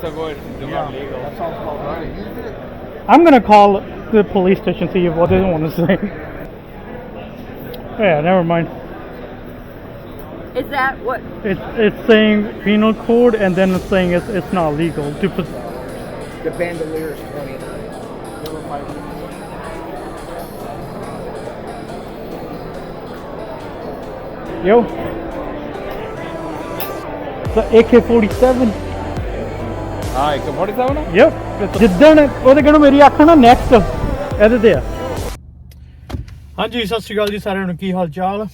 So go ahead and Yeah, that sounds about right. Use it. I'm gonna call the police station see what they want to say. yeah, never mind. Is that what? It's it's saying penal code and then it's saying it's it's not legal to pos- The bandolier is 29. Never mind. Yo. The AK-47. ਹਾਂ 147 Yep. ਜਿੱਦਣ ਉਹਦੇ ਕਹਿੰਦਾ ਮੇਰੀ ਅੱਖ ਨਾ next ਇਹਦੇ ਤੇ ਆ। ਹਾਂਜੀ ਸਤਿ ਸ਼੍ਰੀ ਅਕਾਲ ਜੀ ਸਾਰਿਆਂ ਨੂੰ ਕੀ ਹਾਲ ਚਾਲ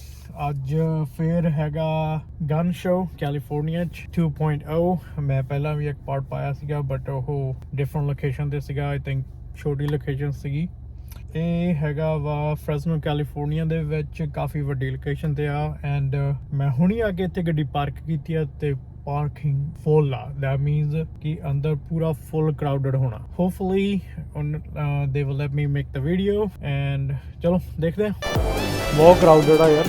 ਅੱਜ ਫੇਰ ਹੈਗਾ ਗਨ ਸ਼ੋ ਕੈਲੀਫੋਰਨੀਆ ਚ 2.0 ਮੈਂ ਪਹਿਲਾਂ ਵੀ ਇੱਕ ਪਾਰਟ ਪਾਇਆ ਸੀਗਾ ਬਟ ਉਹ ਡਿਫਰੈਂਟ ਲੋਕੇਸ਼ਨ ਤੇ ਸੀਗਾ ਆਈ ਥਿੰਕ ਛੋਟੀ ਲੋਕੇਸ਼ਨ ਸੀਗੀ। ਇਹ ਹੈਗਾ ਵਾ ਫ੍ਰੈਸਨੋ ਕੈਲੀਫੋਰਨੀਆ ਦੇ ਵਿੱਚ ਕਾਫੀ ਵੱਡੀ ਲੋਕੇਸ਼ਨ ਤੇ ਆ ਐਂਡ ਮੈਂ ਹੁਣੀ ਆ ਕੇ ਇੱਥੇ ਗੱਡੀ ਪਾਰਕ ਕੀਤੀ ਆ ਤੇ ਪਾਰਕਿੰਗ ਫੁੱਲ ਆ। That means ਕਿ ਅੰਦਰ ਪੂਰਾ ਫੁੱਲ ਕਰਾਊਡਡ ਹੋਣਾ। Hopefully they will let me make the video and ਚਲੋ ਦੇਖਦੇ ਆ ਬਹੁਤ ਕਰਾਊਡਡ ਆ ਯਾਰ।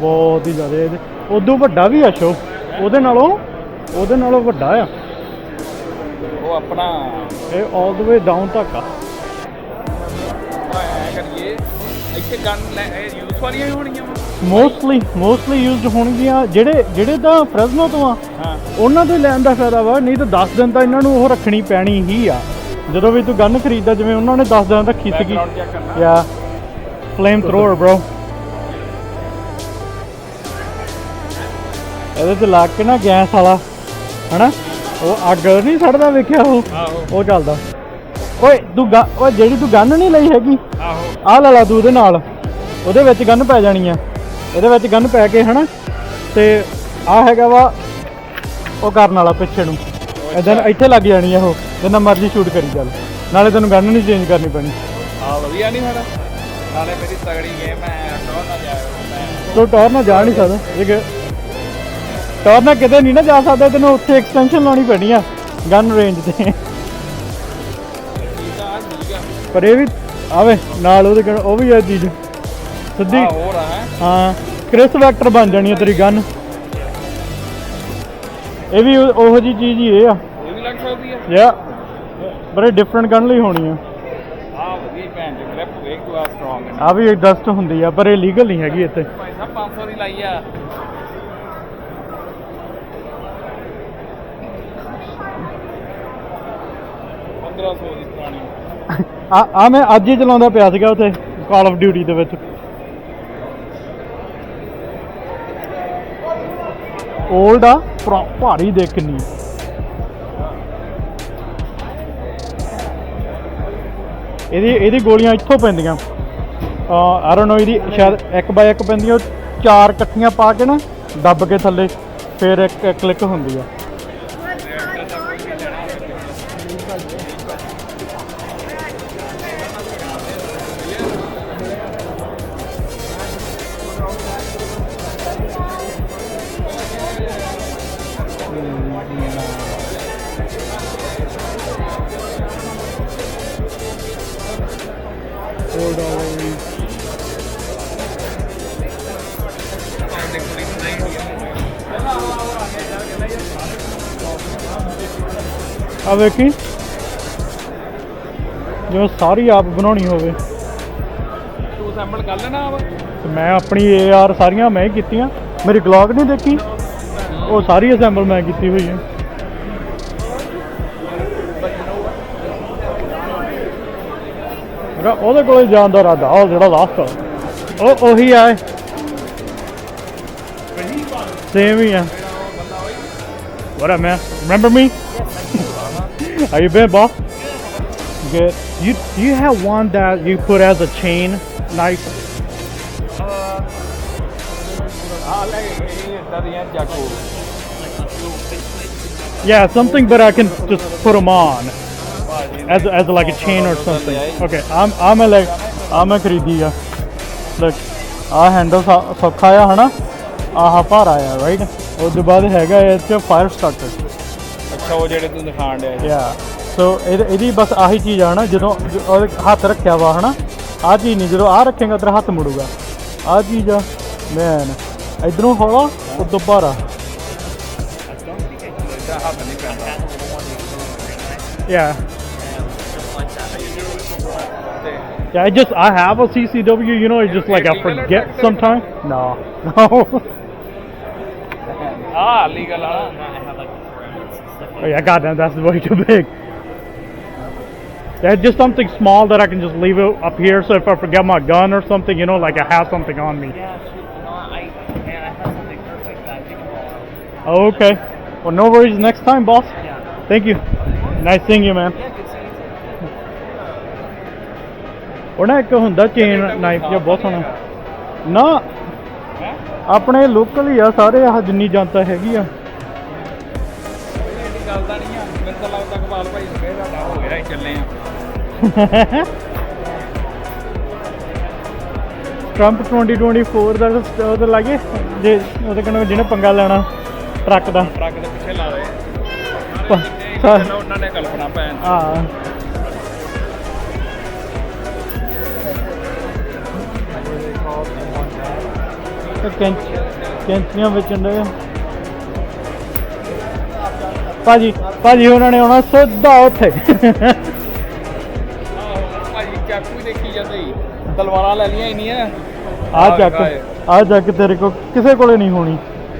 ਬਹੁਤ ਹੀ ਜ਼ਿਆਦਾ ਇਹਦੇ। ਉਦੋਂ ਵੱਡਾ ਵੀ ਆ ਸ਼ੋ ਉਹਦੇ ਨਾਲੋਂ ਉਹਦੇ ਨਾਲੋਂ ਵੱਡਾ ਆ। ਉਹ ਆਪਣਾ। ਇਹ ਆਲ ਦ ਵੇ ਡਾਊਨ ਤੱਕ ਆ। ਕਰੀਏ। ਇੱਥੇ ਗਨ ਲੈ ਇਹ ਯੂਜ਼ ਵਾਲੀਆਂ ਹੋਣਗੀਆਂ। ਮੋਸਟਲੀ ਮੋਸਟਲੀ ਯੂਜ਼ਡ ਹੋਣਗੀਆਂ। ਜਿਹੜੇ ਜਿਹੜੇ ਤਾਂ ਫ੍ਰੈਸਨੋ ਤੋਂ ਆ ਉਹਨਾਂ ਹੀ ਲੈਣ ਦਾ ਫਾਇਦਾ ਵਾ ਨਹੀਂ ਤਾਂ 10 ਦਿਨ ਤਾਂ ਇਹਨਾਂ ਨੂੰ ਉਹ ਰੱਖਣੀ ਪੈਣੀ ਹੀ ਆ। ਜਦੋਂ ਵੀ ਤੂੰ ਗਨ ਖਰੀਦਦਾ ਜਿਵੇਂ ਉਹਨਾਂ ਨੇ 10 ਦਿਨ ਰੱਖੀ ਸੀਗੀ। ਯਾ ਫਲੇਮ ਥਰੋਅਰ bro ਇਹਦੇ ਤੇ ਲਾ ਕੇ ਨਾ ਗੈਸ ਵਾਲਾ ਹਨਾ? ਉਹ ਅੱਗ ਨਹੀਂ ਛੱਡਦਾ ਵੇਖਿਆ ਉਹ? ਉਹ ਚੱਲਦਾ। ਓਏ ਤੂੰ ਓਏ ਜਿਹੜੀ ਤੂੰ ਗਨ ਨਹੀਂ ਲਈ ਹੈਗੀ ਆਹੋ। ਆਹ ਲੈ ਲਾ ਤੂੰ ਉਹਦੇ ਨਾਲ। ਉਹਦੇ ਵਿੱਚ ਗਨ ਪੈ ਜਾਣੀ ਆ। ਇਹਦੇ ਵਿੱਚ ਗਨ ਪੈ ਕੇ ਹਨਾ? ਤੇ ਆ ਹੈਗਾ ਵਾ ਉਹ ਕਰਨ ਵਾਲਾ ਪਿੱਛੇ ਨੂੰ। ਇਦਾਂ ਇੱਥੇ ਲੱਗ ਜਾਣੀ ਆ ਉਹ ਜਿੰਨਾ ਮਰਜ਼ੀ ਸ਼ੂਟ ਕਰੀ ਚੱਲ। ਨਾਲੇ ਤੈਨੂੰ ਗਨ ਨਹੀਂ ਚੇਂਜ ਕਰਨੀ ਪੈਣੀ। ਆ ਵਧੀਆ ਨਹੀਂ ਹੋਣਾ ਨਾਲੇ ਮੇਰੀ ਤਗੜੀ ਗੇਮ ਹੈ ਟੋਰ ਨਾ ਮੈਂ ਤੂੰ ਟੌਰ ਜਾ ਨਹੀਂ ਸਕਦਾ। ਇਹ ਟੌਰ ਨਾਲ ਕਿਤੇ ਨਹੀਂ ਨਾ ਜਾ ਸਕਦਾ ਤੈਨੂੰ ਉੱਥੇ ਐਕਸਟੈਂਸ਼ਨ ਲਾਉਣੀ ਪੈਣੀ ਆ ਗਨ ਰੇਂਜ ਤੇ। ਪਰ ਇਹ ਵੀ ਆਵੇ ਨਾਲ ਉਹਦੇ ਉਹ ਵੀ ਆ ਚੀਜ਼। ਸਿੱਧੀ। ਹੈ। ਹਾਂ ਕ੍ਰਿਸ ਵੈਕਟਰ ਬਣ ਜਾਣੀ ਹੈ ਤੇਰੀ ਗਨ ਇਹ ਵੀ ਉਹ- ਜੀ ਚੀਜ਼ ਹੀ ਇਹ ਆ। ਇਹ ਵੀ ਲੱਗ ਸਕਦੀ ਆ। ਯਾ ਬੜੇ ਡਿਫਰੈਂਟ ਗਨ ਲਈ ਹੋਣੀ ਆ। ਆ ਵਧੀਆ ਭੈਣ ਜੀ ਗ੍ਰਿਪ ਵੇਖ ਤੂੰ ਆ ਸਟਰੋਂਗ ਹੈ ਆ ਵੀ ਡਸਟ ਹੁੰਦੀ ਆ ਪਰ ਇਹ ਲੀਗਲ ਨਹੀਂ ਹੈਗੀ ਇੱਥੇ। ਭਾਈ ਸਾਹਿਬ 500 ਦੀ ਲਾਈ ਆ। ਆ ਆ ਮੈਂ ਅੱਜ ਹੀ ਚਲਾਉਂਦਾ ਪਿਆ ਸੀਗਾ ਉੱਥੇ ਕਾਲ ਆਫ ਡਿਊਟੀ ਦੇ ਵਿੱਚ। 올ਡ ਆ, ਭਰਾ- ਭਾਰੀ ਦੇਖ ਕਿੰਨੀ। ਇਹਦੀ ਇਹਦੀ ਗੋਲੀਆਂ ਇੱਥੋਂ ਪੈਂਦੀਆਂ। ਆ ਆਈ ਡੋਨਟ ਨੋ ਇਹਦੀ ਸ਼ਾਇਦ ਇੱਕ ਬਾਈ ਇੱਕ ਪੈਂਦੀਆਂ ਚਾਰ ਇਕੱਠੀਆਂ ਪਾ ਕੇ ਨਾ, ਦੱਬ ਕੇ ਥੱਲੇ, ਫਿਰ ਇੱਕ ਕਲਿੱਕ ਹੁੰਦੀ ਆ। four dollars. अब एक जो सारी आप बनानी होवे। तो मैं अपनी ए यार सारियाँ मैं कीतियाँ। मेरी ब्लॉग नहीं देखी। ਉਹ ਸਾਰੀ ਅਸੈਂਬਲ ਮੈਂ ਕੀਤੀ ਹੋਈ ਹੈ ਮੇਰਾ ਉਹਦੇ ਕੋਲੇ ਜਾਣ ਦਾ ਇਰਾਦਾ ਉਹ ਜਿਹੜਾ ਲਾਸਟ ਉਹ ਉਹੀ ਆ ਸੇਮ ਹੀ ਆ What up, man? Remember me? How you been, boss? Good. You do you have one that you put as a chain knife? ਆ ਲੈ ਇਹ ਇਦਾਂ ਦੀਆਂ ਜਾਕੋ Yeah, something, but I can just put them on. As as like a chain or something. Okay, I'm I'm a like I'm a ਖਰੀਦੀ ਆ look ਆ handle ਸੌਖਾ ਆ ਹਨਾ ਆਹ ਭਾਰਾ ਆ ਰਾਈਟ ਉਸ ਤੋਂ ਬਾਅਦ ਹੈਗਾ ਇਹ ਚ ਫਾਇਰ ਸਟਾਰਟਰ ਅੱਛਾ ਉਹ ਜਿਹੜੇ ਤੂੰ ਦਿਖਾਣ ਡਿਆ ਯਾ ਸੋ ਇਹਦੀ ਬਸ ਆਹੀ ਚੀਜ਼ ਆ ਨਾ ਜਦੋਂ ਹੱਥ ਰੱਖਿਆ ਵਾ ਹਨਾ ਆ ਚੀਜ਼ ਨਹੀਂ ਜਦੋਂ ਆ ਰੱਖੇਗਾ ਤੇਰਾ ਹੱਥ ਮੁੜੂਗਾ ਆ ਚੀਜ਼ ਆ ਮੈਨ ਇਧਰੋਂ ਹੌਲਾ ਉਦੋਂ ਭਾਰਾ Yeah. Yeah, I just I have a CCW, you know, it's just like I forget sometimes. No, no. ah, legal. Oh yeah, goddamn, that's way too big. Yeah, just something small that I can just leave it up here. So if I forget my gun or something, you know, like I have something on me. Okay. Well, no worries. Next time, boss. Thank you. Good seeing you too. ਉਹਨਾਂ ਇੱਕ ਹੁੰਦਾ chain knife ਜਿਹਾ ਬਹੁਤ ਸੋਹਣਾ। ਨਾ ਆਪਣੇ local ਹੀ ਆ ਸਾਰੇ ਆਹ ਜਿੰਨੀ ਜਨਤਾ ਹੈਗੀ ਆ। ਇਹਦੀ ਗੱਲ ਤਾਂ ਨਹੀਂ ਆ ਮੈਨੂੰ ਤਾਂ ਲੱਗਦਾ ਕਪਾਲ ਭਾਈ ਸਵੇਰ ਦਾ ਹੋ ਗਿਆ ਹੀ ਚੱਲੇ ਆ ਟਰੰਪ 2024 ਦਾ ਉਹਦੇ ਲਾਗੇ ਜੇ ਉਹਦੇ ਕੋਲ ਜਿਹਨੇ ਪੰਗਾ ਲੈਣਾ ਟਰੱਕ ਦਾ। ਟਰੱਕ ਦੇ ਪਿੱਛੇ ਲਾ ਦੇ। ਜਿੰਨੇ ਉਹਨਾਂ ਨੇ ਕਲਪਨਾ ਪੈਣ ਕੈਂਚ ਕੈਂਚੀਆਂ ਵੇਚਣ ਦੇ। ਭਾਜੀ ਭਾਜੀ ਉਹਨਾਂ ਨੇ ਆਉਣਾ ਸਿੱਧਾ ਉੱਥੇ। ਆਹੋ ਭਾਈ ਚਾਕੂ ਹੀ ਦੇਖੀ ਜਾਂਦੇ ਹੀ ਤਲਵਾਰਾਂ ਲੈ ਲੀਆਂ ਇੰਨੀਆਂ। ਆ ਚੱਕ ਆ ਚੱਕ ਤੇਰੇ ਕੋ ਕਿਸੇ ਕੋਲੇ ਨਹੀਂ ਹੋਣੀ।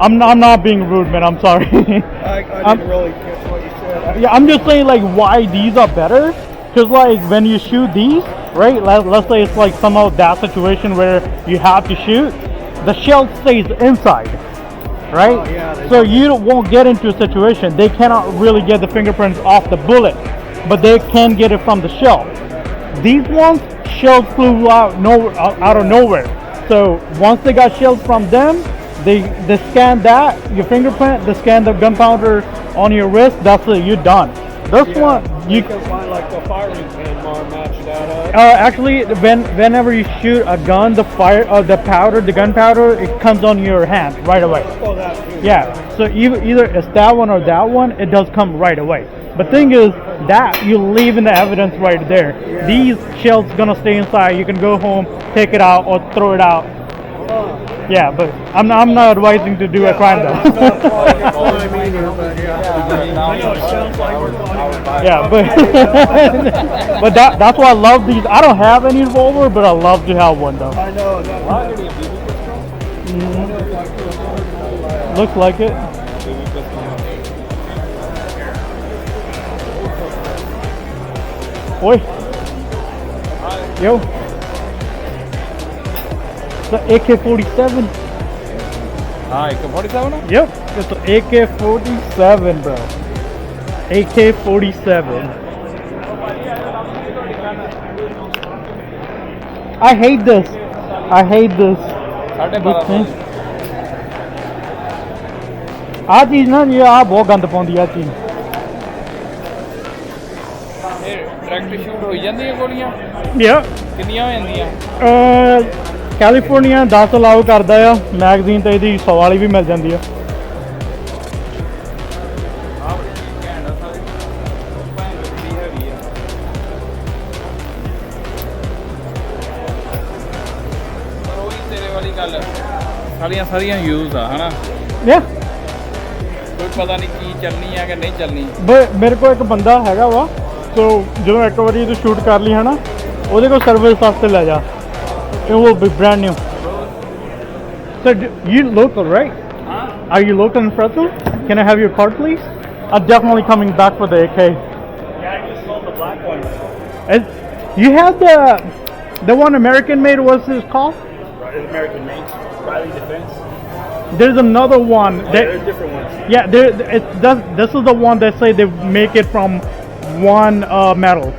I'm not, I'm not being rude, man. I'm sorry. I, I I'm- really catch what you said. yeah, I'm just saying like why these are better. Cause like when you shoot these, right? Let, let's say it's like somehow that situation where you have to shoot, the shell stays inside, right? Oh, yeah, so you won't get into a situation. They cannot really get the fingerprints off the bullet, but they can get it from the shell. These ones, shells flew out no out of nowhere. So once they got shells from them, they they scan that your fingerprint, they scan the gunpowder on your wrist. That's it. You're done. This one, you can find like the firing pin more matched that up. uh, actually when whenever you shoot a gun, the fire, uh, the powder, the gunpowder, it comes on your hand right away. Oh, that. Yeah. So either either it's that one or that one, it does come right away. But thing is that you leaving the evidence right there. These shells gonna stay inside. You can go home, take it out, or throw it out. Yeah, but I'm not, I'm not advising to do a crime though. I mean, yeah. Know it sounds like we're talking yeah, but but that that's why I love these. I don't have any revolver, but I love to have one though. I know that. Mm-hmm. Looks like it. Oi. Yo. The AK-47. ਹਾਂ ਇੱਕ 47 Yep, it's the AK-47, bro. AK-47. I hate this. I hate this. ਸਾਡੇ this thing. 12 ਆ ਚੀਜ਼ ਨਾ ਇਹ ਆ ਬਹੁਤ ਗੰਦ ਪਾਉਂਦੀ ਆ ਚੀਜ਼ ਇਹ ਡਾਇਰੈਕਟ ਸ਼ੂਟ ਹੋਈ ਜਾਂਦੀਆਂ ਗੋਲੀਆਂ ਯਾ ਕਿੰਨੀਆਂ ਹੋ ਜਾਂਦੀਆਂ ਕੈਲੀਫੋਰਨੀਆ 10 ਅਲਾਉ ਕਰਦਾ ਆ ਮੈਗਜ਼ੀਨ ਤੇ ਇਹਦੀ 100 ਵਾਲੀ ਵੀ ਮਿਲ ਜਾਂਦੀ ਆ। ਸਾਰੀਆਂ ਸਾਰੀਆਂ ਯੂਜ਼ ਆ ਹਨਾ? ਯਾ। ਕੋਈ ਪਤਾ ਨਹੀਂ ਕੀ ਚੱਲਣੀ ਆ ਕਿ ਨਹੀਂ ਚੱਲਣੀ। ਬਈ ਮੇਰੇ ਕੋਲ ਇੱਕ ਬੰਦਾ ਹੈਗਾ ਵਾ ਸੋ ਜਦੋਂ ਇੱਕ ਵਾਰੀ ਤੂੰ ਸ਼ੂਟ ਕਰ ਲਈ ਹਨਾ ਉਹਦੇ ਕੋਲ ਸਰਵਿਸ ਵਾਸਤੇ ਲੈ ਜਾ। It will be brand new so you local right are you local in Fresno can I have your card please I'm definitely coming back for the AK Yeah, I just sold the black one. Is- you have the the one American made what's it called American made. Riley Defense. there's another one Yeah, that there's different ones. Yeah, there. It's that, this is the one that say they make it from one uh, metal.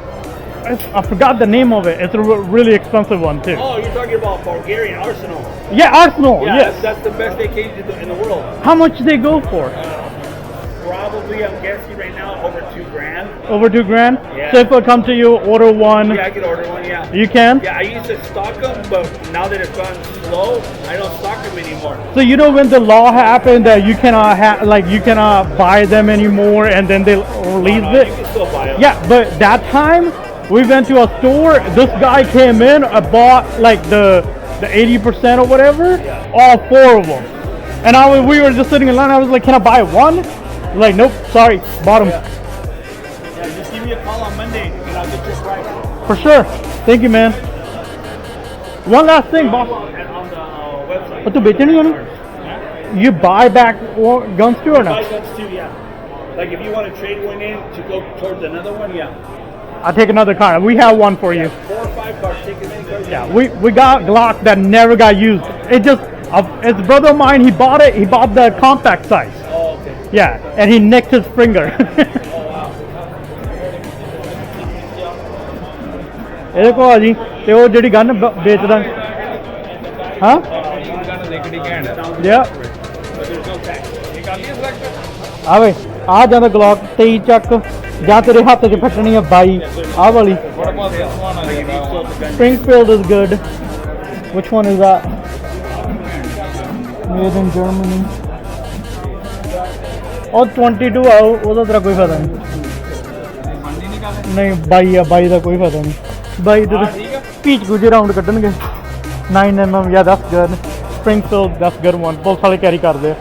It's, I forgot the name of it. It's a really expensive one too. Oh, you're talking about Bulgarian Arsenal. Yeah, Arsenal. Yeah, yes. that's, that's the best AK in the, in the world. How much they go for? Probably, I'm guessing right now over two grand. Over two grand. Yeah. So if I come to you, order one, Yeah, I could order one. Yeah. you can. Yeah, I used to stock them, but now that it's gone slow, I don't stock them anymore. So you know when the law happened that you cannot ha- like you cannot buy them anymore, and then they released Uh, it. You can still buy them. Yeah, but that time we went to a store. This guy came in. I bought like the the 80% or whatever, yeah. all four of them. And I was, we were just sitting in line. I was like, "Can I buy one?" Like, nope, sorry, bottom. Yeah. just give me a call on Monday, and I'll get you price. For sure. Thank you, man. One last thing, boss. Uh, what to beating you, you buy back guns too or not? Buy guns too, yeah. Like if you want to trade one in to go towards another one, yeah. I'll take another car. We have one for you. Four or five cars, take as many cars. Yeah, we, we got Glock that never got used. It just, uh, it's a brother of mine, he bought it, he bought the compact size. Oh, okay. Yeah, and he nicked his finger. ਇਹਦੇ ਕੋਲ ਆ ਜੀ ਤੇ ਉਹ ਜਿਹੜੀ gun ਵੇਚਦਾ ਹਾਂ gun ਦੇਖੜੀ ਘੈਂਟ ਲਿਆ But there's ਆ ਜਾਂਦਾ ਗਲੌਕ 23 ਚੱਕ ਜਾਂ ਤੇਰੇ ਹੱਥ 'ਚ ਫੱਟਣੀ ਆ 22 ਆਹ ਵਾਲੀ। Springfield is good. Which one is that? Made in Germany. ਉਹ 22 ਆ ਉਹ- ਉਹਦਾ ਤੇਰਾ ਕੋਈ ਫਾਇਦਾ ਨਹੀਂ। ਨਹੀਂ ਕਰਦੇ 22 ਆ 22 ਦਾ ਕੋਈ ਫਾਇਦਾ ਨਹੀਂ। 22 ਦੇ ਹਾਂ, ਪੀਚ ਗੁਜੇ ਰਾਉਂਡ ਕੱਢਣਗੇ 9mm yeah that's good Springfield that's good one police ਵਾਲੇ ਕੈਰੀ ਕਰਦੇ ਆ।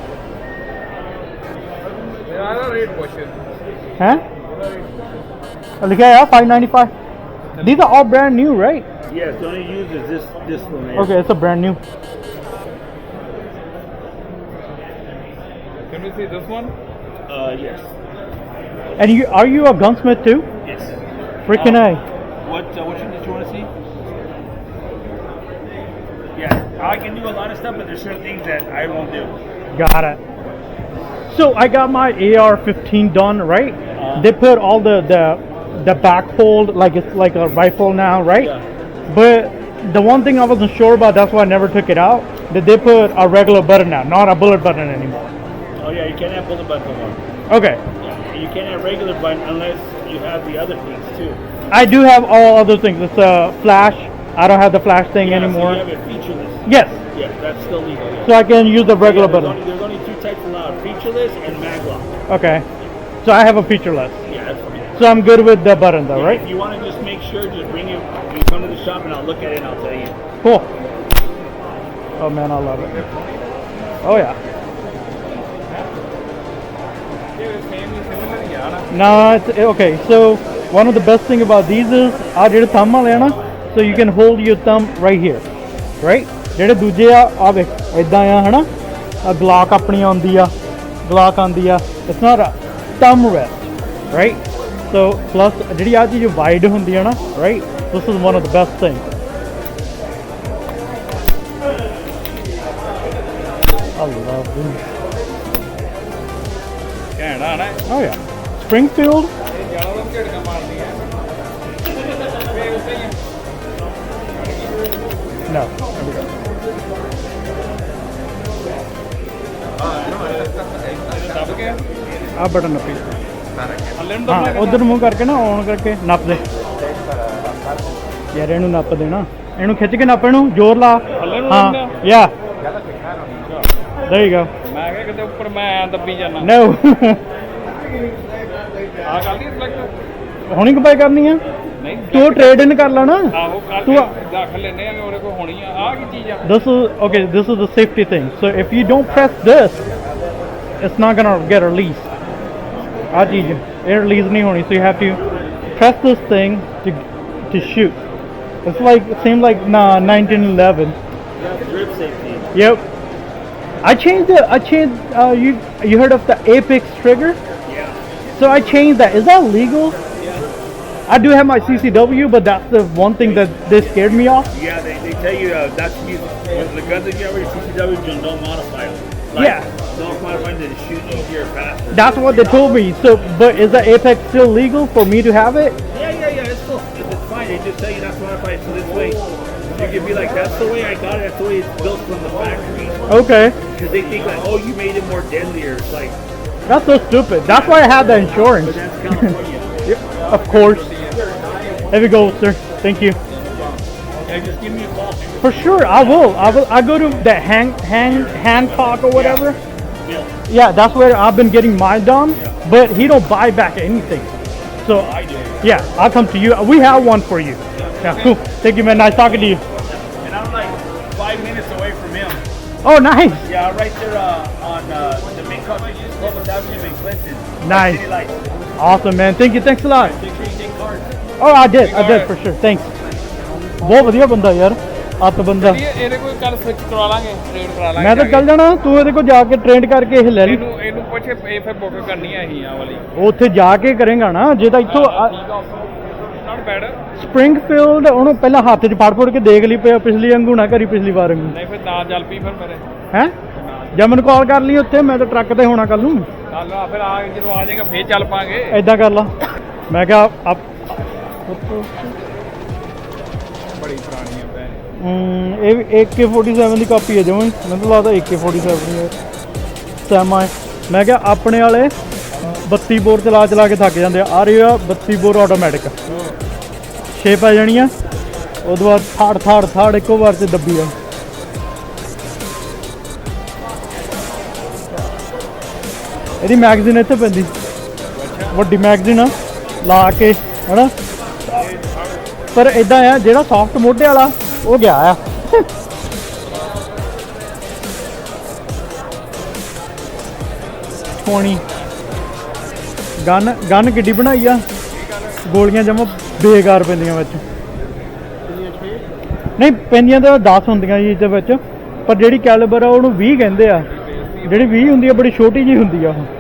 Huh? Look at that, 595. These are all brand new, right? Yes, the only used is this this one. Here. Okay, it's a brand new. Can we see this one? Uh, yes. And you are you a gunsmith too? Yes. Freaking um, A. What uh, did you want to see? Yeah, I can do a lot of stuff, but there's certain things that I won't do. Got it. So I got my AR-15 done, right? Uh-huh. they put all the the the back hold like it's like a rifle now, right? Yeah. But the one thing I wasn't sure about, that's why I never took it out. That they put a regular button now, not a bullet button anymore. Oh yeah, you can't have bullet button anymore. Okay, Yeah, you can't have regular button unless you have the other things too. I do have all other things. It's a flash. I don't have the flash thing Yeah, so anymore. you have it featureless. Yes, Yeah, that's still legal. Yeah. so I can use the regular Yeah, there's button. Only, there's only two types allowed: featureless and maglock. Okay, so I have a featureless. Yeah, that's fine. So I'm good with the button though, Yeah, right? If you want to just make sure, just bring it. You come to the shop and I'll look at it and I'll tell you. Cool. Oh man, I love it. Oh yeah. ਇਹ same ਹੀ similar ਹੀ ਆ ਨਾ No, it's okay. So one of the best thing about these is ਆ ਜਿਹੜੇ thumb ਵਾਲੇ ਆ ਨਾ so you can hold your thumb right here, right? ਜਿਹੜੇ ਦੂਜੇ ਆ ਆ ਵੇਖ ਇਦਾਂ ਆ ਹਨਾ ਆ ਗਲਾਕ ਆਪਣੀ ਆਉਂਦੀ ਆ ਗਲਾਕ ਆਉਂਦੀ ਆ it's not a thumb rest, right? So plus ਜਿਹੜੀ ਆ ਚੀਜ਼ wide ਹੁੰਦੀ ਆ ਨਾ right? This is one of the best things. I love these. ਘੈਂਟ ਆ ਨਾ Oh yeah. Springfield ਇਹ ਜ਼ਿਆਦਾ ਤਾਂ ਝਟਕਾ ਮਾਰਦੀ ਹੈ ਫੇਰ ਉਸੇ ਹੀ ਆ। No. There we go. ਗਿਆ ਆ? ਬਟਨ ਨੱਪੀ। ਥੱਲੇ ਨੂੰ ਹਾਂ ਦੱਬਣਾ ਉਧਰ ਮੂੰਹ ਕਰਕੇ ਨਾ ਔਨ ਕਰਕੇ ਨੱਪ ਦੇ। ਯਾਰ ਇਹਨੂੰ ਨੱਪ ਦੇਣਾ। ਇਹਨੂੰ ਖਿੱਚ ਕੇ ਨੱਪ ਇਹਨੂੰ ਜ਼ੋਰ ਲਾ। ਥੱਲੇ ਨੂੰ ਹਾਂ? ਯਾ। there you go ਮੈਂ ਕਿਹਾ ਕਿਤੇ ਉੱਪਰ ਮੈਂ ਐਂ ਦੱਬੀ ਜਾਣਾ no ਆ ਕਰ ਲਈ ਸਿਲੈਕਟ ਹੁਣੀ ਕਪਾਈ ਕਰਨੀ ਆ? ਨਹੀਂ ਤੂੰ ਟ੍ਰੇਡ ਇਨ ਕਰ ਲੈਣਾ ਆਹੋ ਕਰ ਤੂੰ ਆ- ਲੈਨੇ ਆ ਉਹਦੇ ਕੋਲ ਹੋਣੀ ਆ। ਆ ਕੀ ਚੀਜ਼ ਆ? this is okay this is the safety thing. So if you don't press this it's not gonna get released. Ajij, it releases नहीं होनी, so you have to press this thing to to shoot. It's like it like nah 1911. Grip safety. Yep. I changed the I changed uh, you you heard of the Apex trigger? Yeah. So I changed that. Is that legal? I do have my CCW, but that's the one thing that they scared me off. Yeah, they, they tell you uh, that's the guns that you have with your CCW, don't modify them. Like, yeah. Don't modify them to shoot easier, faster. That's what they told me. So, but is the Apex still legal for me to have it? Yeah, yeah, yeah. It's cool. It's, fine. They just tell you not to modify it so this way. You can be like, that's the way I got it. That's the way it's built from the factory. Okay. Because they think like, oh, you made it more deadlier. It's like, That's so stupid. That's why I have the But insurance. Yep, of course. There we go, sir. Thank you. yeah, just give me a call. For sure, I will. I will. I go to the Han Han Hancock or whatever. Yeah, that's where I've been getting mine done. Yeah. But he don't buy back anything. So I do. Yeah, I'll come to you. We have one for you. Yeah, yeah cool. Thank you, man. Nice talking to you. And I'm like five minutes away from him. Oh, nice. Yeah, right there uh, on uh, the main coffee Clovis Avenue in Clinton. Nice. Awesome, man. Thank you. Thanks a lot. Oh, I did. I did for sure. Thanks. What was your one, though, yeah? ਅੱਤ ਬੰਦਾ। ਇਹ ਇਹਦੇ ਕੋਈ ਕੱਲ switch ਕਰਵਾ ਲਾਂਗੇ trade ਕਰਾ ਲਾਂਗੇ ਮੈਂ ਤਾਂ ਚੱਲ ਜਾਣਾ ਤੂੰ ਇਹਦੇ ਕੋਲ ਜਾ ਕੇ ਟ੍ਰੇਨਡ ਕਰਕੇ ਇਹ ਲੈ। ਲਈ। ਇਹਨੂੰ ਇਹਨੂੰ ਪੁੱਛ ਇਹ ਫਿਰ ਬੁੱਕ ਕਰਨੀ ਆ ਅਸੀਂ ਆ ਵਾਲੀ। ਉੱਥੇ ਜਾ ਕੇ ਕਰੇਗਾ ਨਾ ਜੇ ਤਾਂ ਇੱਥੋਂ ਨਾਟ ਬੈਡ ਸਪ੍ਰਿੰਗਫੀਲਡ ਉਹਨੂੰ ਪਹਿਲਾਂ ਹੱਥ 'ਚ ਫੜ ਫੜ ਕੇ ਦੇਖ ਲਈ ਪਿਆ ਪਿਛਲੀ ਵਾਂਗੂ ਨਾ ਕਰੀ ਪਿਛਲੀ ਵਾਰ ਵਾਂਗੂ। ਨਹੀਂ ਫਿਰ ਨਾ ਚੱਲ ਪਈ ਫਿਰ ਮੇਰੇ। ਹੈ? ਜਾਂ ਮੈਨੂੰ ਕਾਲ ਕਰ ਲਈ ਉੱਥੇ ਮੈਂ ਤਾਂ ਟਰੱਕ ਤੇ ਹੋਣਾ ਕੱਲ ਨੂੰ। ਚੱਲ ਆ ਫਿਰ ਆ ਜਦੋਂ ਆ ਜਾਏਗਾ ਫੇਰ ਚੱਲ ਪਾਂਗੇ। ਐਦਾਂ ਕਰ ਲਾ। ਮੈਂ ਕਿਹਾ ਆਪ ਬੜੀ ਪੁਰਾਣੀ ਇਹ ਵੀ AK47 ਦੀ ਕਾਪੀ ਹੈ ਜਮਾਂ ਹੀ। ਮੈਨੂੰ ਤਾਂ ਲੱਗਦਾ AK47 ਦੀ ਹੈ। ਸੈਮਾ ਹੈ ਮੈਂ ਕਿਹਾ ਆਪਣੇ ਵਾਲੇ 32 ਬੋਰ ਚਲਾ ਚਲਾ ਕੇ ਥੱਕ ਜਾਂਦੇ ਆ। ਆ ਰਹੀ ਆ 32 ਬੋਰ ਆਟੋਮੈਟਿਕ ਛੇ ਪੈ ਜਾਣੀਆਂ ਉਦੋਂ ਬਾਅਦ ਥਾੜ ਥਾੜ ਥਾੜ ਇੱਕੋ ਵਾਰ ਚ ਦੱਬੀ ਆ ਇਹਦੀ ਮੈਗਜ਼ੀਨ ਇੱਥੇ ਪੈਂਦੀ। ਵੱਡੀ ਮੈਗਜ਼ੀਨ ਆ। ਲਾ ਕੇ, ਹਨਾ? ਪਰ ਇਦਾਂ ਆ, ਜਿਹੜਾ ਸੌਫਟ ਮੋਢੇ ਵਾਲਾ ਉਹ ਗਿਆ ਆ। ਕੋਣੀ ਗਨ ਗਨ ਕਿੱਡੀ ਬਣਾਈ ਆ। ਗੋਲੀਆਂ ਜਮਾ ਬੇਕਾਰ ਪੈਂਦੀਆਂ ਵਿੱਚ। ਨਹੀਂ, ਪੈਂਦੀਆਂ ਤਾਂ 10 ਹੁੰਦੀਆਂ ਜੀ ਇਹਦੇ ਵਿੱਚ। ਪਰ ਜਿਹੜੀ ਕੈਲੀਬਰ ਆ, ਉਹਨੂੰ 20 ਕਹਿੰਦੇ ਆ। ਜਿਹੜੀ 20 ਹੁੰਦੀ ਆ, ਬੜੀ ਛੋਟੀ ਜੀ ਹੁੰਦੀ ਆ ਉਹ।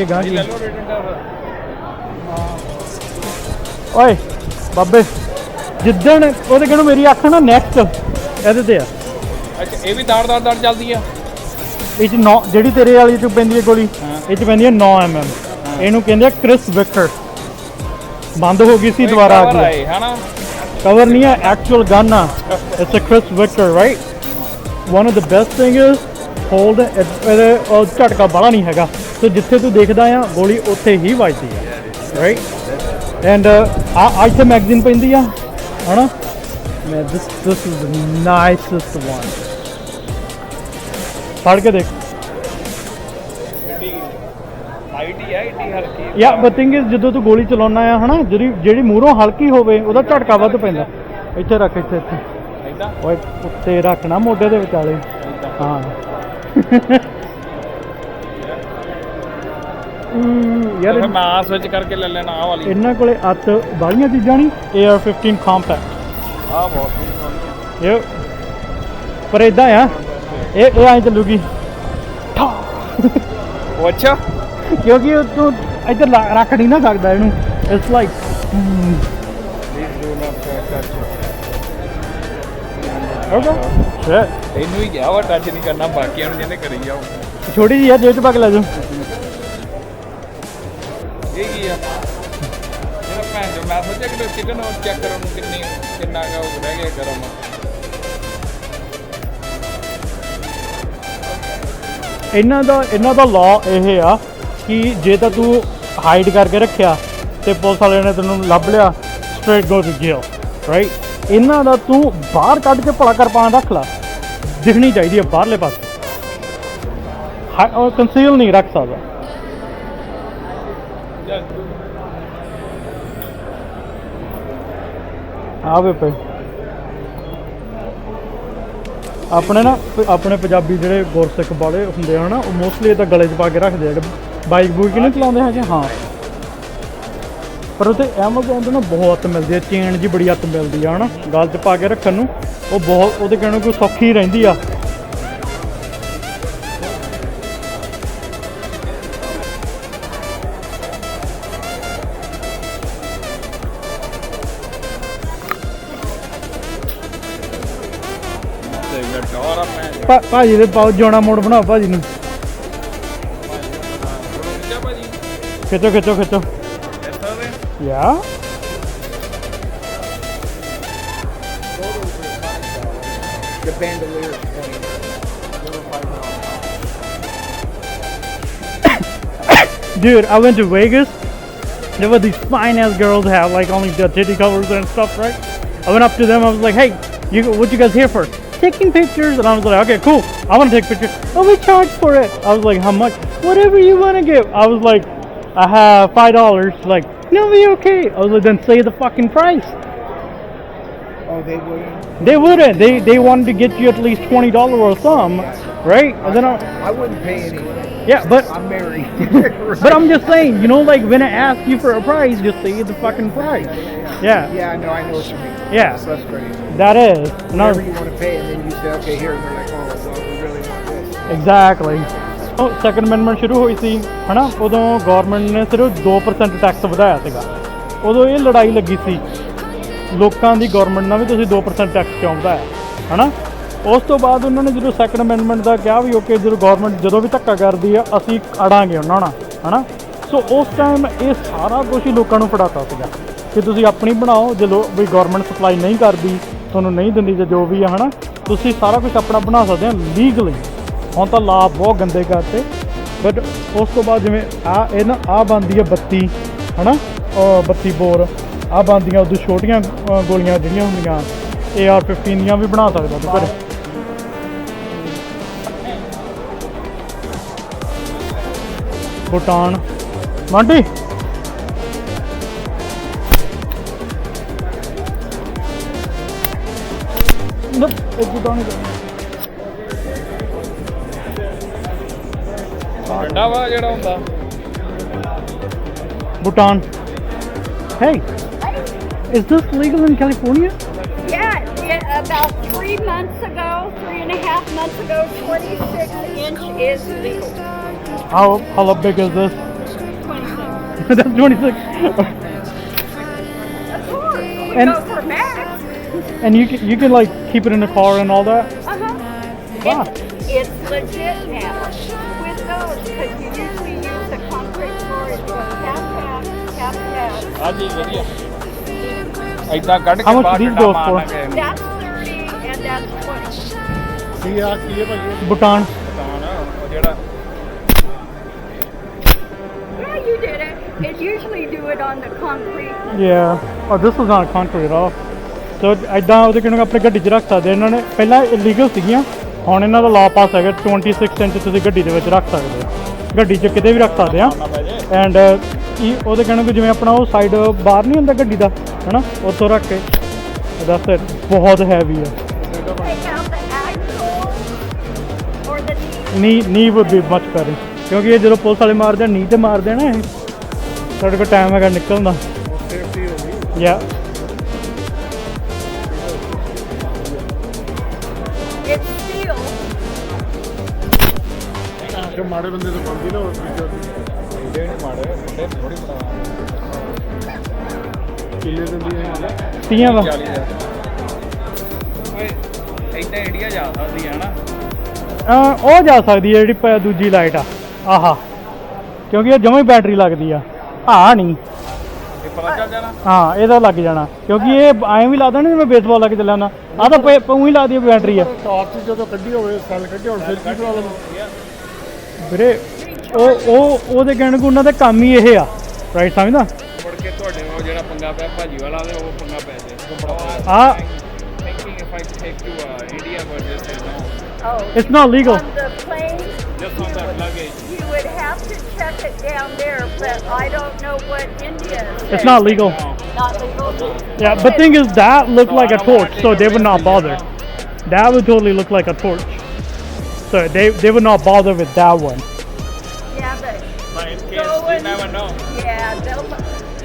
ਦੇਖੇ ਗਾਂ ਕੀ ਓਏ ਬਾਬੇ ਜਿੱਦਣ ਉਹਦੇ ਕਹਿੰਦਾ ਮੇਰੀ ਅੱਖ ਨਾ ਨੈਕਸਟ ਇਹਦੇ ਤੇ ਆ। ਅੱਛਾ ਇਹ ਵੀ ਦਾੜ ਦਾੜ ਦਾੜ ਚੱਲਦੀ ਆ? ਇਹ ਚ 9 ਜਿਹੜੀ ਤੇਰੇ ਵਾਲੀ ਚ ਪੈਂਦੀ ਹੈ ਗੋਲੀ ਇਹ ਚ ਪੈਂਦੀ ਹੈ 9 mm ਇਹਨੂੰ ਕਹਿੰਦੇ ਆ ਕ੍ਰਿਸ ਵਿਕਟਰ ਬੰਦ ਹੋ ਗਈ ਸੀ ਦੁਬਾਰਾ ਆ ਗਈ ਹਨਾ? ਕਵਰ ਨਹੀਂ ਹੈ ਐਕਚੁਅਲ ਗਨ ਆ। It's a Kriss Vector right one of the best thing is hold ਇਹਦੇ ਉਹ ਝਟਕਾ ਬੜਾ ਨਹੀਂ ਹੈਗਾ। ਤੇ ਜਿੱਥੇ ਤੂੰ ਦੇਖਦਾ ਆ ਗੋਲੀ ਉੱਥੇ ਹੀ ਵੱਜਦੀ ਆ। ਰਾਈਟ ਐਂਡ ਆ ਇੱਥੇ ਮੈਗਜ਼ੀਨ ਪੈਂਦੀ ਆ ਹਨਾ? ਮੈਂ ਦਿਸ ਦਿਸ ਇਜ਼ ਦ ਨਾਈਸੈਸਟ ਵਨ ਪੜ ਕੇ ਦੇਖ। ਯਾ ਬਟ ਥਿੰਗ ਇਜ਼ ਜਦੋਂ ਤੂੰ ਗੋਲੀ ਚਲਾਉਣਾ ਆ ਹਨਾ? ਜਿਹੜੀ ਜਿਹੜੀ ਮੂਹਰੋਂ ਹਲਕੀ ਹੋਵੇ ਉਹਦਾ ਝਟਕਾ ਵੱਧ ਪੈਂਦਾ। ਇੱਥੇ ਰੱਖ ਇੱਥੇ ਇੱਥੇ। ਓਏ ਉੱਤੇ ਰੱਖਣਾ ਮੋਢੇ ਦੇ ਵਿਚਾਲੇ। ਹਾਂ। ਹਮ, ਯਾਰ ਫਿਰ ਮੈਂ ਆ ਸਵਿਚ ਕਰਕੇ ਲੈ ਲੈਣਾ ਆ ਵਾਲੀ। ਇਹਨਾਂ ਕੋਲੇ ਅੱਤ ਬਾਹਲੀਆਂ ਚੀਜ਼ਾਂ ਨਹੀਂ AR15 ਕੰਪੈਕਟ ਆ ਬਹੁਤ ਸੋਹਣੀ ਇਹ ਪਰ ਇਦਾਂ ਆ ਇਹ ਇਹ ਐਂ ਚੱਲੂਗੀ। ਉਹ ਅੱਛਾ। ਕਿਉਂਕਿ ਉਹ ਤੂੰ ਇੱਧਰ ਲਾ- ਰੱਖ ਨਹੀਂ ਨਾ ਸਕਦਾ ਇਹਨੂੰ। ਇਟਸ ਲਾਈਕ ਓਕੇ ਸ਼ਿਟ ਇਹਨੂੰ ਹੀ ਗਿਆ ਵਾ ਟੱਚ ਨਹੀਂ ਕਰਨਾ ਬਾਕੀਆਂ ਨੂੰ ਜਿਹਨੇ ਕਰੀ ਜਾਓ। ਛੋਟੀ ਜਿਹੀ ਆ ਜੇਬ ਚ ਪਾ ਕੇ ਲੈ ਜਾਓ। ਮੈਂ ਸੋਚਿਆ ਕਿ ਚਿਕਨ ਉਹ ਚੈੱਕ ਕਰਨ ਨੂੰ ਕਿੰਨੀ ਕਿੰਨਾ ਕਾ ਉਹ ਰਹਿ ਗਿਆ ਗਰਮ। ਇਹਨਾਂ ਦਾ ਇਹਨਾਂ ਦਾ ਲਾ ਇਹ ਆ ਕਿ ਜੇ ਤਾਂ ਤੂੰ ਹਾਈਡ ਕਰਕੇ ਰੱਖਿਆ ਤੇ ਪੁਲਿਸ ਵਾਲਿਆਂ ਨੇ ਤੈਨੂੰ ਲੱਭ ਲਿਆ straight go to jail right ਇਹਨਾਂ ਦਾ ਤੂੰ ਬਾਹਰ ਕੱਢ ਕੇ ਭਲਾ ਕਰਪਾਨ ਰੱਖ ਲਾ। ਦਿਖਣੀ ਚਾਹੀਦੀ ਹੈ ਬਾਹਰਲੇ ਪਾਸੇ। ਹਾਂ ਕੰਸੀਲ ਨਹੀਂ ਰੱਖ ਸਕਦਾ। ਆਵੇ ਪਏ। ਆਪਣੇ ਨਾ, ਆਪਣੇ ਪੰਜਾਬੀ ਜਿਹੜੇ ਗੁਰਸਿੱਖ ਵਾਲੇ ਹੁੰਦੇ ਆ ਨਾ, ਉਹ ਮੋਸਟਲੀ ਇਹ ਤਾਂ ਗਲੇ 'ਚ ਪਾ ਕੇ ਰੱਖਦੇ ਆ। ਜਿਹੜੇ ਬਾਈਕ ਬੂਈਕ ਨਹੀਂ ਚਲਾਉਂਦੇ ਹੈਗੇ? ਹਾਂ। ਪਰ ਉਤੇ Amazon ਤੋਂ ਨਾ ਬਹੁਤ ਮਿਲਦੀ ਹੈ ਚੇਨ ਜੀ ਬੜੀ ਹੱਤ ਮਿਲਦੀ ਆ, ਹਨਾ? ਗਲ 'ਚ ਪਾ ਕੇ ਰੱਖਣ ਨੂੰ, ਉਹ ਬਹੁਤ, ਉਹਦੇ ਕਹਿਣਾ ਨੂੰ ਕੋਈ ਸੌਖੀ ਰਹਿੰਦੀ ਆ। ਭਾਜੀ ਦੇ ਪਾਉ ਜੋਣਾ ਮੋੜ ਭਾਜੀ ਨੂੰ ਖਿੱਚੋ ਖਿੱਚੋ ਖਿੱਚੋ ਯਾ dude, I went to Vegas. There were these fine ass girls have like only the titty covers and stuff, right? I went up to them. I was like, "Hey, you, what you guys here for?" Taking pictures, and I was like, "Okay, cool. I want to take pictures." Oh, we charge for it. I was like, "How much?" Whatever you want to give. I was like, "I have five dollars." Like, no, we okay. I was like, "Then say the fucking price." Oh, they wouldn't. They wouldn't. They they wanted to get you at least twenty dollar or some, right? And then I, I wouldn't pay anything. Yeah, but I'm married. But I'm just saying, you know, like when I ask you for a price, just say the fucking price. Yeah, Yeah, no, I know what you mean. Yeah. That's frustrating. that is. And Whatever you want to pay, and then you say, okay, here, and they're like, oh, well, we really want this. Exactly. ਉਹ second amendment ਸ਼ੁਰੂ ਹੋਈ ਸੀ ਹਨਾ ਉਦੋਂ government ਨੇ ਸਿਰਫ 2% tax ਵਧਾਇਆ ਸੀਗਾ ਉਦੋਂ ਇਹ ਲੜਾਈ ਲੱਗੀ ਸੀ ਲੋਕਾਂ ਦੀ ਗਵਰਨਮੈਂਟ ਨਾਲ ਵੀ ਤੁਸੀਂ 2% ਟੈਕਸ ਕਿਉਂ ਵਧਾਇਆ ਹਨਾ ਉਸ ਤੋਂ ਬਾਅਦ ਉਹਨਾਂ ਨੇ ਜਦੋਂ ਸੈਕੰਡ ਅਮੈਂਡਮੈਂਟ ਦਾ ਕਿਹਾ ਵੀ ਓਕੇ ਜਦੋਂ ਗਵਰਨਮੈਂਟ ਜਦੋਂ ਵੀ ਧੱਕਾ ਕਰਦੀ ਆ, ਅਸੀਂ ਅੜਾਂਗੇ ਉਹਨਾਂ ਨਾਲ, ਹਨਾ? ਸੋ ਉਸ ਟਾਈਮ ਇਹ ਸਾਰਾ ਕੁਝ ਹੀ ਲੋਕਾਂ ਨੂੰ ਫੜਾਤਾ ਸੀਗਾ ਕਿ ਤੁਸੀਂ ਆਪਣੀ ਬਣਾਓ, ਜੇ ਲੋ, ਵੀ ਗਵਰਨਮੈਂਟ ਸਪਲਾਈ ਨਹੀਂ ਕਰਦੀ, ਤੁਹਾਨੂੰ ਨਹੀਂ ਦਿੰਦੀ ਜਾਂ ਜੋ ਵੀ ਆ, ਹਨਾ? ਤੁਸੀਂ ਸਾਰਾ ਕੁਝ ਆਪਣਾ ਬਣਾ ਸਕਦੇ ਆ ਲੀਗਲੀ ਹੁਣ ਤਾਂ ਲਾ ਬਹੁਤ ਗੰਦੇ ਕਰਤੇ। ਬਟ ਉਸ ਤੋਂ ਬਾਅਦ ਜਿਵੇਂ ਆ, ਇਹ ਨਾ, ਆ ਬੰਦੀ ਹੈ 32 ਹਨਾ? ਉਹ 32 ਬੋਰ। ਆ ਬੰਦੀਆਂ ਉਦੋਂ ਛੋਟੀਆਂ ਗੋਲੀਆਂ ਜਿਹੜੀਆਂ ਹੁੰਦੀਆਂ AR15 ਦੀਆਂ ਵੀ ਬਣਾ ਸਕਦਾ ਤੂੰ ਘਰੇ। ਭੂਟਾਨ ਮਾਂਡੀ ਨਾ ਇਹ ਭੂਟਾਨ ਹੀ ਕਰਨਾ ਠੰਡਾ ਵਾ ਜਿਹੜਾ ਹੁੰਦਾ Bhutan. Hey, is this legal in California? Yeah, it, about three months ago, three and a half months ago, 26 inch is legal. How how big is this? 26. That's 26. Of course. We And- go for max. and you can you can like keep it in the car and all that. Uh-huh. Wow. It's, it's legit now with those because you usually use the concrete storage for half half, half half. ਆ ਚੀਜ਼ ਵਧੀਆ ਐਦਾਂ ਕੱਢ How K much ਬਾਹਰ these ਡੰਡਾ goes for? ਮਾਰਨਾ ਕਿਸੇ ਨੂੰ That's 30 and that's 20. See how ਕੀ ਹੈ Bhutan. ਤਾਂ ਨਾ ਉਹ ਜਿਹੜਾ Did it. It usually do it on the concrete. Yeah. Oh, this is not concrete at all. So ਐਦਾਂ ਉਹਦੇ ਕਿਨੂੰ ਆਪਣੇ ਗੱਡੀ 'ਚ ਰੱਖ ਸਕਦੇ ਇਹਨਾਂ ਨੇ ਪਹਿਲਾਂ ਇਲੀਗਲ ਸੀਗੀਆਂ ਹੁਣ ਇਹਨਾਂ ਦਾ ਲਾ ਪਾਸ ਹੈਗਾ 26 ਇੰਚ ਤੁਸੀਂ ਗੱਡੀ ਦੇ ਵਿੱਚ ਰੱਖ ਸਕਦੇ ਹੋ ਗੱਡੀ 'ਚ ਕਿਤੇ ਵੀ ਰੱਖ ਸਕਦੇ ਆ ਐਂਡ ਇਹ ਉਹਦੇ ਕਹਿਣ ਕਿ ਜਿਵੇਂ ਆਪਣਾ ਉਹ ਸਾਈਡ ਬਾਹਰ ਨਹੀਂ ਹੁੰਦਾ ਗੱਡੀ ਦਾ ਹਨਾ ਉੱਥੋਂ ਰੱਖ ਕੇ ਦੱਸ ਬਹੁਤ ਹੈਵੀ ਹੈ Take out the axle or the knee. ਨੀ ਨੀ would be much better ਕਿਉਂਕਿ ਇਹ ਜਦੋਂ ਪੁਲਿਸ ਵਾਲੇ ਮਾਰਦੇ ਨੀ ਤੇ ਮਾਰਦੇ ਨਾ ਇਹ। ਸਾਡੇ ਕੋਲ ਟਾਈਮ ਹੈਗਾ ਨਿਕਲਣ ਦਾ। Safety will be. ਯਾ. ਜੋ ਮਾੜੇ ਬੰਦੇ ਤੋਂ ਬੰਦੀ ਨਾ ਉਹ ਮੁੰਡੇ ਨਹੀਂ ਮਾੜੇ ਮੁੰਡੇ ਥੋੜੀ ਬਣਾ ਕਿੰਨੇ ਦਿੰਦੀ ਹੈ ਤੀਆਂ ਦਾ 40 ਦਾ ਓਏ ਐਦਾਂ ਇੰਡੀਆ ਜਾ ਸਕਦੀ ਹੈ ਨਾ ਉਹ ਜਾ ਸਕਦੀ ਹੈ ਜਿਹੜੀ ਦੂਜੀ ਲਾਈਟ ਆ। ਆਹਾ। ਕਿਉਂਕਿ ਇਹ ਜਮਾਂ ਹੀ ਬੈਟਰੀ ਲੱਗਦੀ ਆ। ਆ ਨਹੀਂ। ਇਹ ਪਤਾ ਚੱਲ ਜਾਣਾ। ਹਾਂ ਇਹਦਾ ਲੱਗ ਜਾਣਾ। ਕਿਉਂਕਿ ਇਹ ਐਂ ਵੀ ਲੱਗਦਾ ਨਾ ਜਿਵੇਂ ਬੇਸਬਾਲ ਲੱਗ ਚੱਲਿਆ ਹੁੰਦਾ ਆ ਤਾਂ ਪਈ ਹੀ ਲੱਗਦੀ ਬੈਟਰੀ ਆ। ਟਾਪ ਚ ਜਦੋਂ ਕੱਢੀ ਹੋਵੇ ਸੈੱਲ ਕੱਢੇ ਹੋਣ ਫਿਰ ਕੀ ਪ੍ਰੋਬਲਮ ਵੀਰੇ ਉਹ ਉਹ ਉਹਦੇ ਕਹਿਣ ਨੂੰ ਉਹਨਾਂ ਦਾ ਕੰਮ ਹੀ ਇਹ ਆ। ਰਾਈਟ ਸਮਝਦਾ? ਮੁੜ ਕੇ ਤੁਹਾਡੇ ਉਹ ਜਿਹੜਾ ਪੰਗਾ ਪਿਆ ਭਾਜੀ ਵਾਲਾ ਤੇ ਉਹ ਪੰਗਾ ਪੈ ਜੇ ਆ। Thinking if I take to India but just say no. It's not legal the plane, just on that luggage. Check it down there, but I don't know what India is. It's not legal. Not legal. Yeah, but thing is that looked like a torch, so they would not bother. That would totally look like a torch. So they they would not bother with that one. Yeah, but but in Go case you never know yeah, they'll.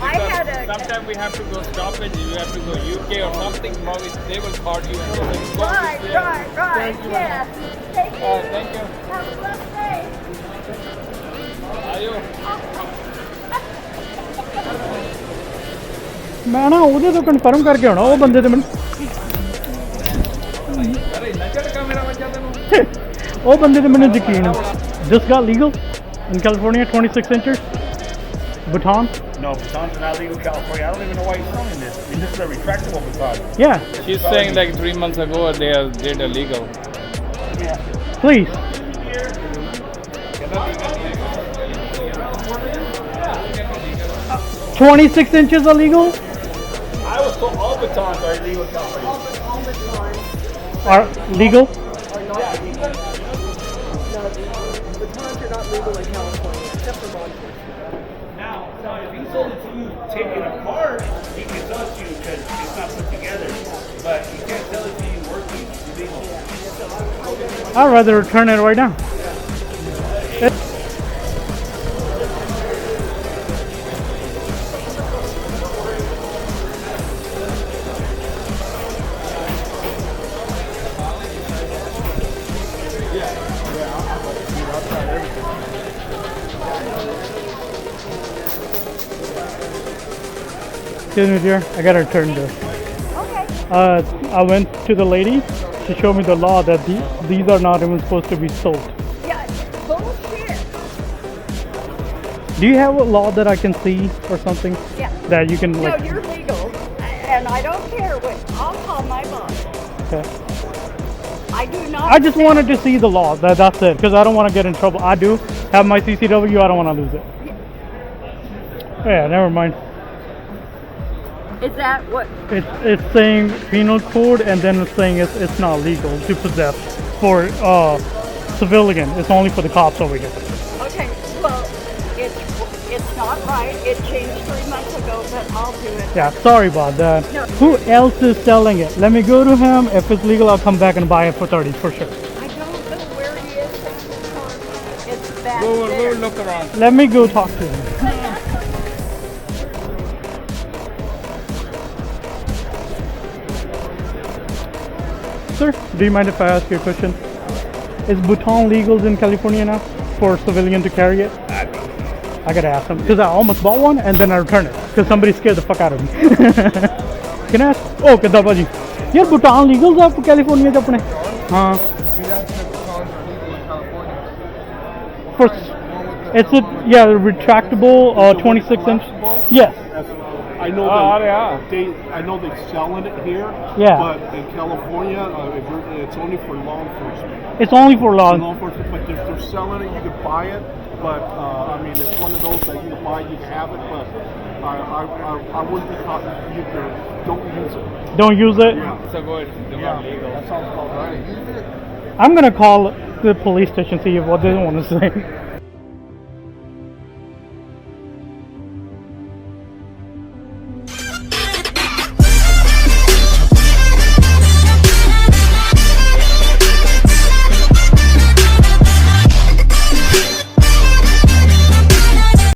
I had a. sometimes we have to go stoppage you have to go UK or something probably they will call you and say go Right, this right, right. Yeah. Thank you. Uh, thank you Have a blessed day. ਆਇਓ ਮੈਂ ਨਾ ਉਹਦੇ ਤੋਂ confirm ਕਰਕੇ ਆਉਣਾ ਉਹ ਬੰਦੇ ਤੇ ਮੈਨੂੰ ਅਰੇ ਇੰਨਾ ਝਟਕਾ ਮੇਰਾ ਬੱਚਾ ਤੈਨੂੰ ਉਹ ਬੰਦੇ ਤੇ ਮੈਨੂੰ ਯਕੀਨ ਹੈ ਦਿਸ got legal in California 26 inches Bhutan? No, batons are not legal in California. I don't even know why he's selling this. It's just a retractable baton. Yeah, She's saying like three months ago they are did illegal. Let me ask you. please. Twenty-six inches illegal? I was told all batons are illegal in California. All, all batons are legal? in California, except for Now, now, if he sold it to you taken apart, he can sell it to you because it's not put together. But you can't sell it to you working. I'd rather return it right now. Excuse me, dear. I gotta return this. Okay. Uh, I went to the lady. She showed me the law that the, these are not even supposed to be sold. Yeah, bullshit. Do you have a law that I can see or something Yeah. that you can No, like? you're legal, and I don't care what. I'll call my boss. Okay. I do not. I just wanted to see the law. That that's it. Because I don't want to get in trouble. I do have my CCW. I don't want to lose it. Yeah, never mind. Is that what? It's it's saying penal code and then it's saying it's it's not legal to possess for uh civilian. It's only for the cops over here. Okay. Well, it's it's not right. It changed three months ago, but I'll do it. Yeah, sorry about that. No. Who else is selling it? Let me go to him. If it's legal, I'll come back and buy it for 30 for sure. I don't know where he is. It's back Go, there. go look around. Let me go talk to him. Sir, do you mind if I ask you a question? Is Bhutan legal in California now for civilian to carry it? I gotta ask them because I almost bought one and then I returned it because somebody scared the fuck out of me. Can I ask? Oh, Kedaba ji. Yeah, Bhutan legal in California. Japan? Huh. For, it's a yeah retractable uh, 26 inch. Yes. I know Ah, that yeah. they, I know they're selling it here. Yeah. But in California, uh, if you're, it's only for law enforcement. it's only for law Law enforcement, but if they're selling it, you can buy it. But uh, I mean, it's one of those that you can buy, you can have it. But I, I, I, I wouldn't be caught. You can, don't use it. don't use it Yeah. So go it's Yeah. not legal. That sounds about right. i'm gonna call the police station see if what they want to say